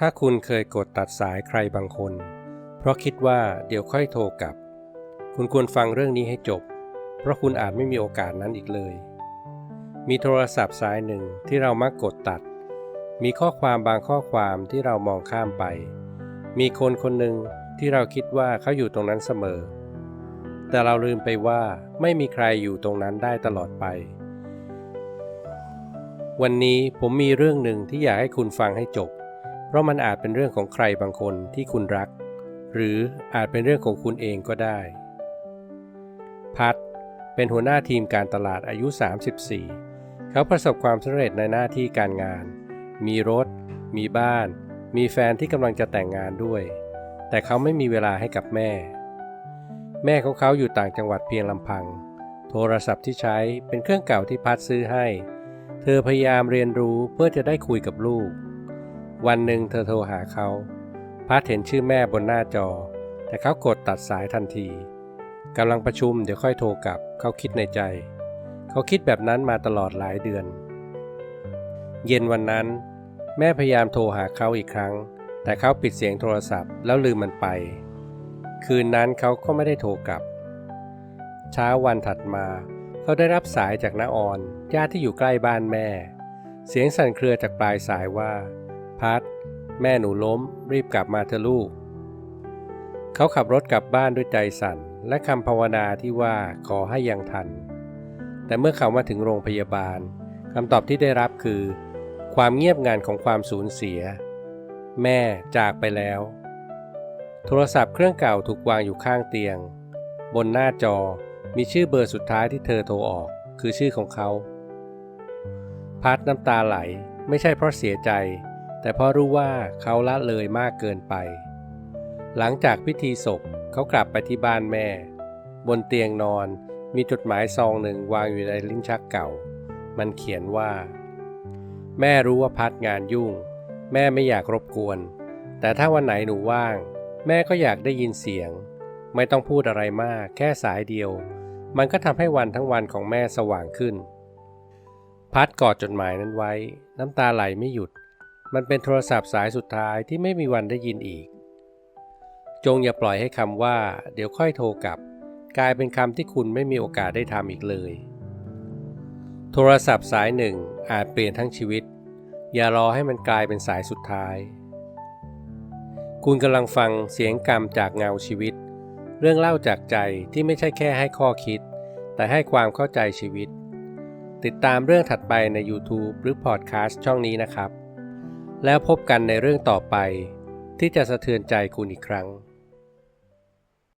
ถ้าคุณเคยกดตัดสายใครบางคน เพราะคิดว่าเดี๋ยวค่อยโทรกลับ คุณควรฟังเรื่องนี้ให้จบ เพราะคุณอาจไม่มีโอกาสนั้นอีกเลย มีโทรศัพท์สายหนึ่งที่เรามักกดตัด มีข้อความบางข้อความที่เรามองข้ามไป มีคนคนหนึ่งที่เราคิดว่าเขาอยู่ตรงนั้นเสมอ แต่เราลืมไปว่าไม่มีใครอยู่ตรงนั้นได้ตลอดไป วันนี้ผมมีเรื่องหนึ่งที่อยากให้คุณฟังให้จบ ราะมันอาจเป็นเรื่องของใครบางคนที่คุณรัก หรืออาจเป็นเรื่องของคุณเองก็ได้ พัดเป็นหัวหน้าทีมการตลาดอายุ 34 เขาประสบความสำเร็จในหน้าที่การงาน มีรถ มีบ้าน มีแฟนที่กำลังจะแต่งงานด้วย แต่เขาไม่มีเวลาให้กับแม่ แม่ของเขาอยู่ต่างจังหวัดเพียงลำพัง โทรศัพท์ที่ใช้เป็นเครื่องเก่าที่พัดซื้อให้ เธอพยายามเรียนรู้เพื่อจะได้คุยกับลูก วันหนึ่งเธอโทรหาเขาพัดเห็นชื่อแม่บนหน้าจอ แต่เขากดตัดสายทันทีกำลังประชุมเดี๋ยวค่อยโทรกลับเขาคิดในใจ เขาคิดแบบนั้นมาตลอดหลายเดือน เย็นวันนั้น แม่พยายามโทรหาเขาอีกครั้ง แต่เขาปิดเสียงโทรศัพท์แล้วลืมมันไป คืนนั้นเขาก็ไม่ได้โทรกลับ เช้าวันถัดมาเขาได้รับสายจากน้าออนญาติที่อยู่ใกล้บ้านแม่ เสียงสั่นเครือจากปลายสายว่า พัดแม่หนูล้ม รีบกลับมาเถอะลูก เขาขับรถกลับบ้านด้วยใจสั่น และคำภาวนาที่ว่าขอให้ยังทัน แต่เมื่อเขามาถึงโรงพยาบาลคำตอบที่ได้รับคือ ความเงียบงันของความสูญเสีย แม่จากไปแล้ว โทรศัพท์เครื่องเก่าถูกวางอยู่ข้างเตียง บนหน้าจอมีชื่อเบอร์สุดท้ายที่เธอโทรออก คือชื่อของเขา พัดน้ำตาไหลไม่ใช่เพราะเสียใจ แต่พราะรู้ว่าเขาละเลยมากเกินไป หลังจากพิธีศพเขากลับไปที่บ้านแม่ บนเตียงนอนมีจดหมายซองหนึ่งวางอยู่ในลิ้นชักเก่า มันเขียนว่า แม่รู้ว่าพัดงานยุ่ง แม่ไม่อยากรบกวน แต่ถ้าวันไหนหนูว่าง แม่ก็อยากได้ยินเสียง ไม่ต้องพูดอะไรมาก แค่สายเดียว มันก็ทำให้วันทั้งวันของแม่สว่างขึ้น พัดกอดจดหมายนั้นไว้ น้ำตาไหลไม่หยุด มันเป็นโทรศัพท์สายสุดท้ายที่ไม่มีวันได้ยินอีก จงอย่าปล่อยให้คำว่า เดี๋ยวค่อยโทรกลับ กลายเป็นคำที่คุณไม่มีโอกาสได้ทำอีกเลย โทรศัพท์สายหนึ่งอาจเปลี่ยนทั้งชีวิต อย่ารอให้มันกลายเป็นสายสุดท้าย คุณกำลังฟังเสียงกรรมจากเงาชีวิต เรื่องเล่าจากใจที่ไม่ใช่แค่ให้ข้อคิด แต่ให้ความเข้าใจชีวิต ติดตามเรื่องถัดไปใน YouTube หรือพอดแคสต์ช่องนี้นะครับ แล้วพบกันในเรื่องต่อไป ที่จะสะเทือนใจคุณอีกครั้ง